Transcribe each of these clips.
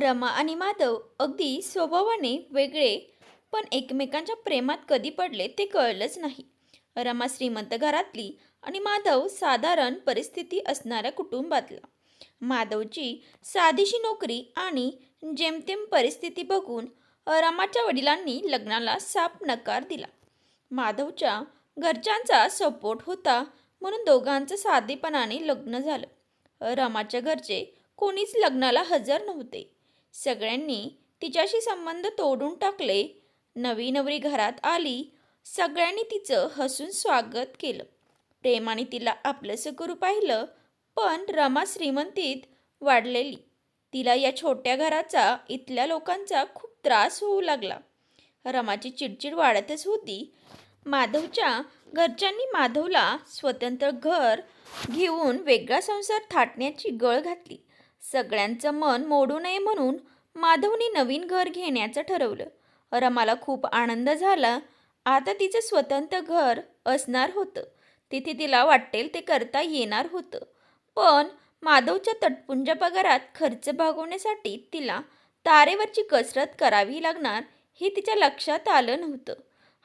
रमा आणि माधव अगदी स्वभावाने वेगळे पण एकमेकांच्या प्रेमात कधी पडले ते कळलंच नाही. रमा श्रीमंत घरातली आणि माधव साधारण परिस्थिती असणाऱ्या कुटुंबातला. माधवची साधीशी नोकरी आणि जेमतेम परिस्थिती बघून रमाच्या वडिलांनी लग्नाला साप नकार दिला. माधवच्या घरच्यांचा सपोर्ट होता म्हणून दोघांचं साधेपणाने लग्न झालं. रमाच्या घरचे कोणीच लग्नाला हजर नव्हते. सगळ्यांनी तिच्याशी संबंध तोडून टाकले. नवी नवरी घरात आली. सगळ्यांनी तिचं हसून स्वागत केलं. प्रेमाने तिला आपलंसं करू पाहिलं पण रमा श्रीमंतीत वाढलेली. तिला या छोट्या घराचा इथल्या लोकांचा खूप त्रास होऊ लागला. रमाची चिडचिड वाढतच होती. माधवच्या घरच्यांनी माधवला स्वतंत्र घर घेऊन वेगळा संसार थाटण्याची गळ घातली. सगळ्यांचं मन मोडू नये म्हणून माधवने नवीन घर घेण्याचं ठरवलं. रमाला खूप आनंद झाला. आता तिचं स्वतंत्र घर असणार होतं. तिथे तिला वाटेल ते करता येणार होतं. पण माधवच्या तटपुंज पगारात खर्च भागवण्यासाठी तिला तारेवरची कसरत करावी लागणार हे तिच्या लक्षात आलं नव्हतं.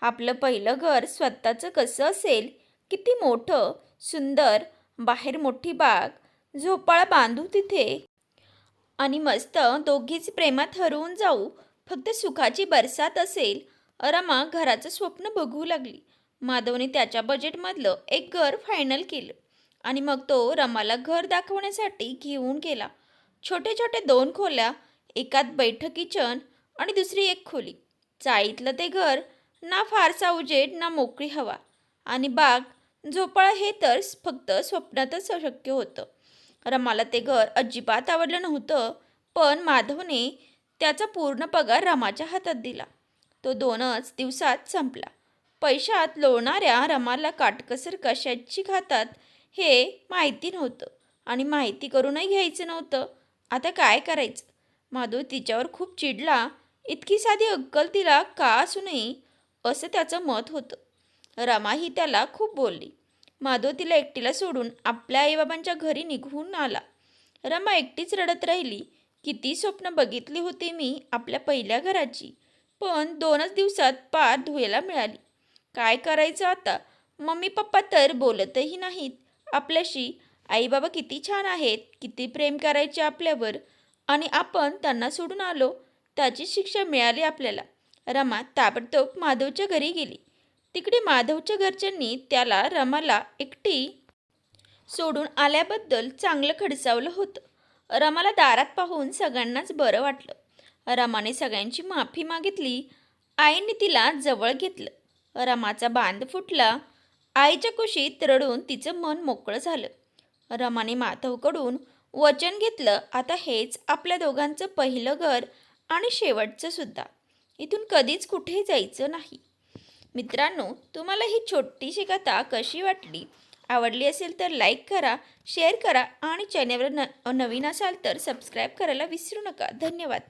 आपलं पहिलं घर स्वतःचं कसं असेल? किती मोठं सुंदर बाहेर मोठी बाग झोपाळा बांधू तिथे. आणि मस्त दोघीच प्रेमात हरवून जाऊ. फक्त सुखाची बरसात असेल. रमा घराचं स्वप्न बघू लागली. माधवने त्याच्या बजेटमधलं एक घर फायनल केलं. आणि मग तो रमाला घर दाखवण्यासाठी घेऊन गेला. छोटे छोटे दोन खोल्या एकात बैठक किचन आणि दुसरी एक खोली. चाळीतलं ते घर ना फारसा उजेड ना मोकळी हवा. आणि बाग झोपाळा हे तर फक्त स्वप्नातच शक्य होतं. रमाला ते घर अजिबात आवडलं नव्हतं पण माधवने त्याचा पूर्ण पगार रमाच्या हातात दिला. तो दोनच दिवसात संपला. पैशात लोणाऱ्या रमाला काटकसर कशाची खातात हे माहिती नव्हतं आणि माहिती करूनही घ्यायचं नव्हतं. आता काय करायचं? माधव तिच्यावर खूप चिडला. इतकी साधी अक्कल तिला का असूनही असं त्याचं मत होतं. रमाही त्याला खूप बोलली. माधव तिला एकटीला सोडून आपल्या आईबाबांच्या घरी निघून आला. रमा एकटीच रडत राहिली. किती स्वप्न बघितली होती मी आपल्या पहिल्या घराची. पण दोनच दिवसात पार धुयला मिळाली. काय करायचं आता? मम्मी पप्पा तर बोलतही नाहीत. आपल्याशी आईबाबा किती छान आहेत किती प्रेम करायचे आपल्यावर. आणि आपण त्यांना सोडून आलो त्याची शिक्षा मिळाली आपल्याला. रमा ताबडतोब माधवच्या घरी गेली. तिकडे माधवच्या घरच्यांनी त्याला रमाला एकटी सोडून आल्याबद्दल चांगलं खडसावलं होतं. रमाला दारात पाहून सगळ्यांनाच बरं वाटलं. रमाने सगळ्यांची माफी मागितली. आईने तिला जवळ घेतलं. रमाचा बांध फुटला. आईच्या कुशीत रडून तिचं मन मोकळं झालं. रमाने माधवकडून वचन घेतलं. आता हेच आपल्या दोघांचं पहिलं घर आणि शेवटचं सुद्धा. इथून कधीच कुठेही जायचं नाही. मित्रांनो तुम्हाला ही छोटीशी कथा कशी वाटली? आवडली असेल तर लाईक करा शेअर करा आणि चॅनलवर न नवीन असाल तर सबस्क्राईब करायला विसरू नका. धन्यवाद.